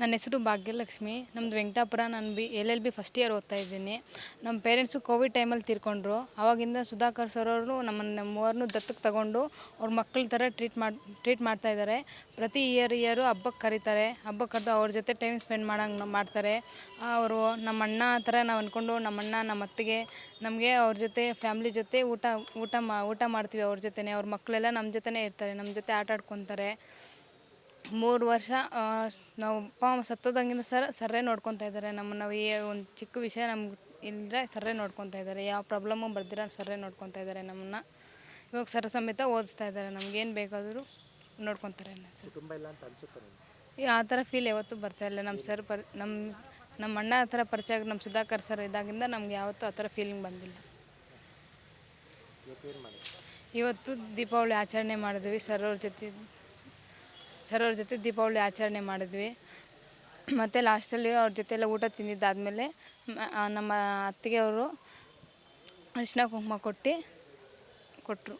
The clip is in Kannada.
ನನ್ನ ಹೆಸರು ಭಾಗ್ಯಲಕ್ಷ್ಮಿ ನಮ್ಮದು ವೆಂಕಟಾಪುರ, ನಾನು B, L L, B first year ಓದ್ತಾ ಇದ್ದೀನಿ. ನಮ್ಮ ಪೇರೆಂಟ್ಸು ಕೋವಿಡ್ ಟೈಮಲ್ಲಿ ತೀರ್ಕೊಂಡ್ರು. ಆವಾಗಿಂದ ಸುಧಾಕರ್ ಸರ್ ಅವರು ನಮ್ಮನ್ನು ನಮ್ಮ ಮೂವರನ್ನು ದತ್ತಕ್ಕೆ ತಗೊಂಡು ಅವ್ರ ಮಕ್ಕಳ ಥರ ಟ್ರೀಟ್ ಮಾಡಿ ಟ್ರೀಟ್ ಮಾಡ್ತಾ ಇದ್ದಾರೆ. ಪ್ರತಿ ಇಯರ್ ಇಯರು ಹಬ್ಬಕ್ಕೆ ಕರೀತಾರೆ. ಹಬ್ಬಕ್ಕೆ ಕರೆದು ಅವ್ರ ಜೊತೆ ಟೈಮ್ ಸ್ಪೆಂಡ್ ಮಾಡೋಂಗೆ ಮಾಡ್ತಾರೆ. ಅವರು ನಮ್ಮ ಅಣ್ಣ ಥರ ನಾವು ಅಂದ್ಕೊಂಡು ನಮ್ಮ ಅಣ್ಣ, ನಮ್ಮ ಅತ್ತಿಗೆ ನಮಗೆ ಅವ್ರ ಜೊತೆ ಫ್ಯಾಮ್ಲಿ ಜೊತೆ ಊಟ ಊಟ ಮಾ, ಊಟ ಮಾಡ್ತೀವಿ ಅವ್ರ ಜೊತೆ ಅವ್ರ ಮಕ್ಕಳೆಲ್ಲ ನಮ್ಮ ಜೊತೆನೇ ಇರ್ತಾರೆ. ನಮ್ಮ ಜೊತೆ ಆಟ ಆಡ್ಕೊತಾರೆ. ಮೂರು ವರ್ಷ ನಾವು ಅಪ್ಪ ಅಮ್ಮ ಸತ್ತೋದಂಗಿಂದ ಸರ್ ಸರ್ರೇ ನೋಡ್ಕೊತಾ ಇದ್ದಾರೆ. ನಮ್ಮನ್ನು ನಾವು ಈ ಒಂದು ಚಿಕ್ಕ ವಿಷಯ ನಮ್ಗೆ ಇಲ್ಲದ್ರೆ ಸರ್ರೇ ನೋಡ್ಕೊತಾ ಇದ್ದಾರೆ. ಯಾವ ಪ್ರಾಬ್ಲಮ್ಮು ಬರ್ದಿರ ಸರ್ರೇ ನೋಡ್ಕೊತಾ ಇದ್ದಾರೆ ನಮ್ಮನ್ನು. ಇವಾಗ ಸರ್ ಸಮೇತ ಓದಿಸ್ತಾ ಇದ್ದಾರೆ. ನಮ್ಗೇನು ಬೇಕಾದರೂ ನೋಡ್ಕೊತಾರೆ ಸರ್. ಆ ಥರ ಫೀಲ್ ಯಾವತ್ತೂ ಬರ್ತಾ ಇಲ್ಲ. ನಮ್ಮ ಸರ್ ಪರ್ ನಮ್ಮ ನಮ್ಮ ಅಣ್ಣ ಆ ಥರ ಪರಿಚಯ ಆಗಿ ನಮ್ಮ ಸುಧಾಕರ್ ಸರ್ ಇದ್ದಾಗಿಂದ ನಮ್ಗೆ ಯಾವತ್ತೂ ಆ ಥರ ಫೀಲಿಂಗ್ ಬಂದಿಲ್ಲ. ಇವತ್ತು ದೀಪಾವಳಿ ಆಚರಣೆ ಮಾಡಿದ್ವಿ ಸರ್ ಅವ್ರ ಜೊತೆ. ಸರ್ ಅವ್ರ ಜೊತೆ ದೀಪಾವಳಿ ಆಚರಣೆ ಮಾಡಿದ್ವಿ. ಮತ್ತು ಲಾಸ್ಟಲ್ಲಿ ಅವ್ರ ಜೊತೆ ಎಲ್ಲ ಊಟ ತಿಂದಿದ್ದಾದಮೇಲೆ ನಮ್ಮ ಅತ್ತಿಗೆ ಅವರು ಅರಿಶಿನ ಕುಂಕುಮ ಕೊಟ್ಟು ಕೊಟ್ಟರು